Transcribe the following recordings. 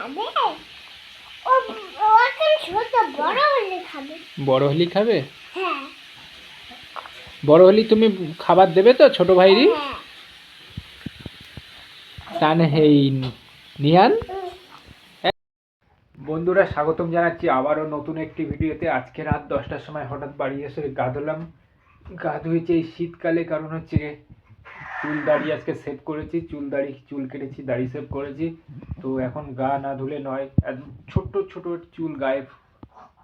খাবে? ও এখন ছোট বড় হলে খাবে। বড় হলি খাবে? হ্যাঁ। বড় হলি তুমি খাবার দেবে তো ছোট ভাইরি? হ্যাঁ। তান হেই নিহান বন্ধুরা স্বাগতম জানাচ্ছি আবারও নতুন একটি ভিডিওতে। আজকে রাত দশটার সময় হঠাৎ বাড়ি এসে গা ধুলাম গা ধুয়েছি এই শীতকালে কারণ হচ্ছে চুল দাড়ি আজকে সেভ করেছি চুল দাড়ি চুল কেটেছি, দাড়ি সেভ করেছি। তো এখন গা না ধুলে নয় ছোট্ট, ছোট চুল গায়ে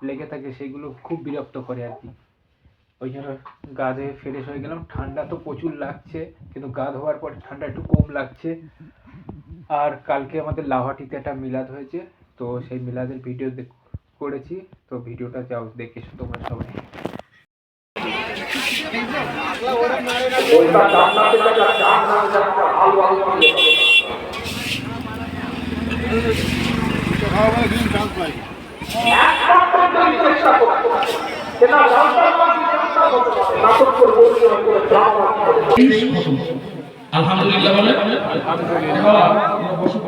লেগে থাকে, সেগুলো খুব বিরক্ত করে আর কি। ওই জন্য গা ধুয়ে ফ্রেশ হয়ে গেলাম। ঠান্ডা তো প্রচুর লাগছে, কিন্তু গা ধোয়ার পর ঠান্ডা একটু কম লাগছে। আর কালকে আমাদের লাহাটিতে একটা মিলাদ হয়েছে, তো সেই মিলাদের ভিডিও করেছি। তো ভিডিওটা যাও, দেখে তোমরা সবাই। আলহামদুলিল্লাহ বলে? বাবা, বসো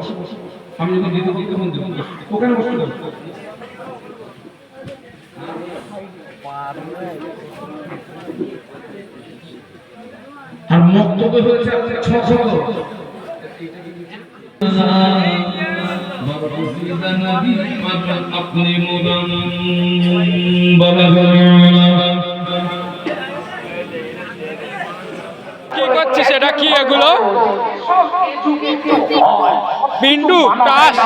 আর বক্তব্য হচ্ছে ছ ছ আপনি মোদান কি করছিস এটা কি এগুলো? পিন্টু টাস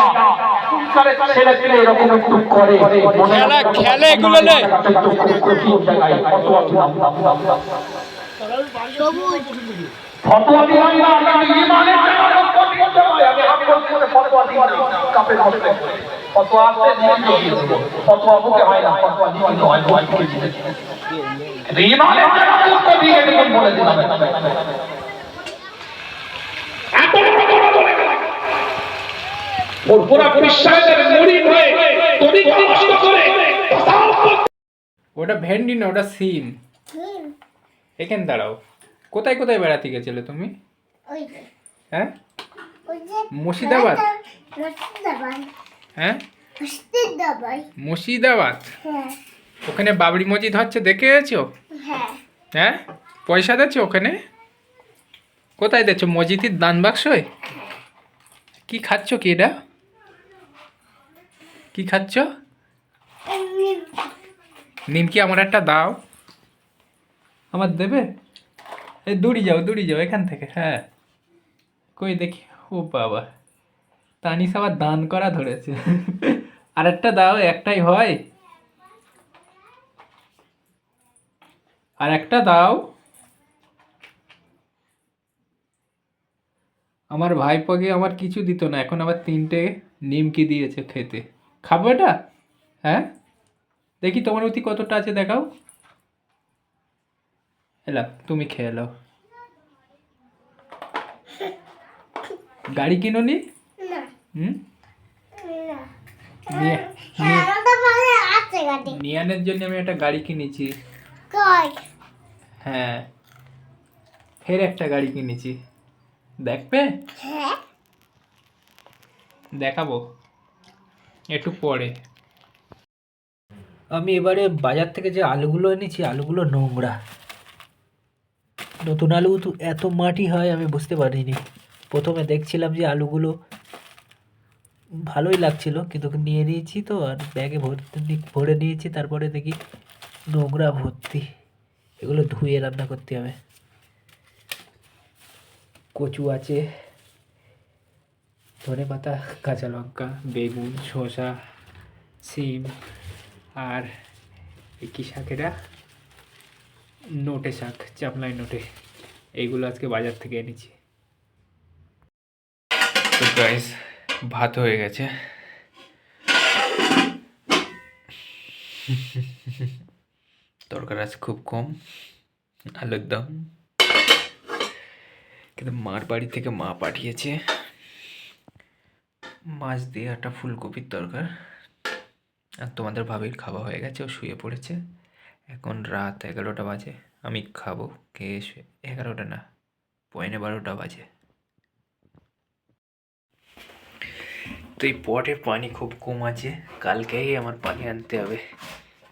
খেলা খেলে এগুলো নে ফতোয়া দিলাম। না আমি ইমানের জন্য লক্ষ্য দিতে হয়। আমি হাত করে ফতোয়া না। কাপের মধ্যে ফতোয়া আসলে দিয়ে দিয়ে ফতোয়া বুকে হয় না ফতোয়া দিতে হয়। হয় করে দিতে ইমানের জন্য লক্ষ্য দিয়ে বলে দিলাম এত বড় কথা বলে গেলাম। ওর পুরা বিশ্বাসের মুড়ি হয়ে তরিকা নষ্ট করে ওটা ভেন্ডি না ওটা সিম। এখানে দাঁড়াও। কোথায় কোথায় বেড়াতে গেছিলে তুমি? হ্যাঁ? মুর্শিদাবাদ? হ্যাঁ? মুর্শিদাবাদ। মুর্শিদাবাদ? হ্যাঁ। ওখানে বাবরি মসজিদ হচ্ছে দেখে গেছো? হ্যাঁ। হ্যাঁ? পয়সা দিচ্ছ ওখানে? কোথায় দিচ্ছ মসজিদের দান বাক্সয় কি খাচ্ছ কি এটা? কি খাচ্ছ? নিমকি আমার একটা দাও। আমার দেবে? এই দূরি যাও দূরি যাও এখান থেকে। হ্যাঁ। কই দেখি। ও বাবা। তানিস আবার দান করা ধরেছে। আর একটা দাও একটাই হয়। আর একটা দাও। আমার ভাইপোকে আমার কিছু দিত না এখন আবার তিনটে নিমকি দিয়েছে খেতে। খাব এটা? হ্যাঁ? দেখি তোমার অতি কতটা আছে দেখাও। এলা তুমি খেয়ে এলো গাড়ি কিনো নি? হুম? নিয়ানের জন্য আমি একটা গাড়ি কিনেছি। হ্যাঁ। ফের একটা গাড়ি কিনেছি। দেখবে? হ্যাঁ। দেখাবো। একটু পরে। আমি এবারে বাজার থেকে যে আলুগুলো এনেছি, আলুগুলো নোংরা। নতুন আলু তো এত মাটি হয়, আমি বুঝতে পারিনি। প্রথমে দেখছিলাম যে আলুগুলো ভালোই লাগছিল, কিন্তু নিয়ে নিয়েছি তো, আর ব্যাগে ভর্তি ভরে নিয়েছি, তারপরে দেখি নোংরা ভর্তি। এগুলো ধুয়ে রান্না করতে হবে। কচু আছে। ধনে পাতা, কাঁচা লঙ্কা, বেগুন, শসা, সিম আর কী শাক এটা? নোটে শাক, চাপলাই নোটে। এইগুলো আজকে বাজার থেকে এনেছি। তো গাইস ভাত হয়ে গেছে। তরকারি আছে খুব কম, আলুর দম। কিন্তু মার বাড়ি থেকে মা পাঠিয়েছে। মাছ দিয়ে একটা ফুলকপির দরকার। আর তোমাদের ভাবির খাওয়া হয়ে গেছে, ও শুয়ে পড়েছে। এখন রাত এগারোটা বাজে, আমি খাব। খেয়ে শুয়ে এগারোটা না পয়নে বারোটা বাজে। তো এই পটে পানি খুব কম আছে, কালকেই আমার পানি আনতে হবে।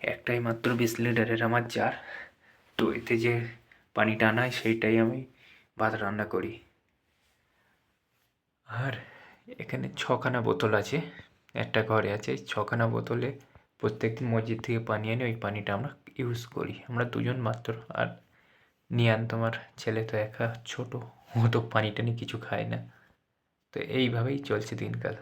একটাই মাত্র বিশ লিটারের আমার জার। তো এতে যে পানিটা আনায় সেইটাই আমি ভাত রান্না করি। আর এখানে ছখানা বোতল আছে। একটা ঘরে আছে, ছখানা বোতলে প্রত্যেক মসজিদ থেকে পানি এনে ওই পানিটা আমরা ইউজ করি। আমরা দুজন মাত্র, আর নিয়ান তোমার ছেলে তো একা, ছোট, ও তো পানি টানি কিছু খায় না। তো এইভাবেই চলছে দিনকাল।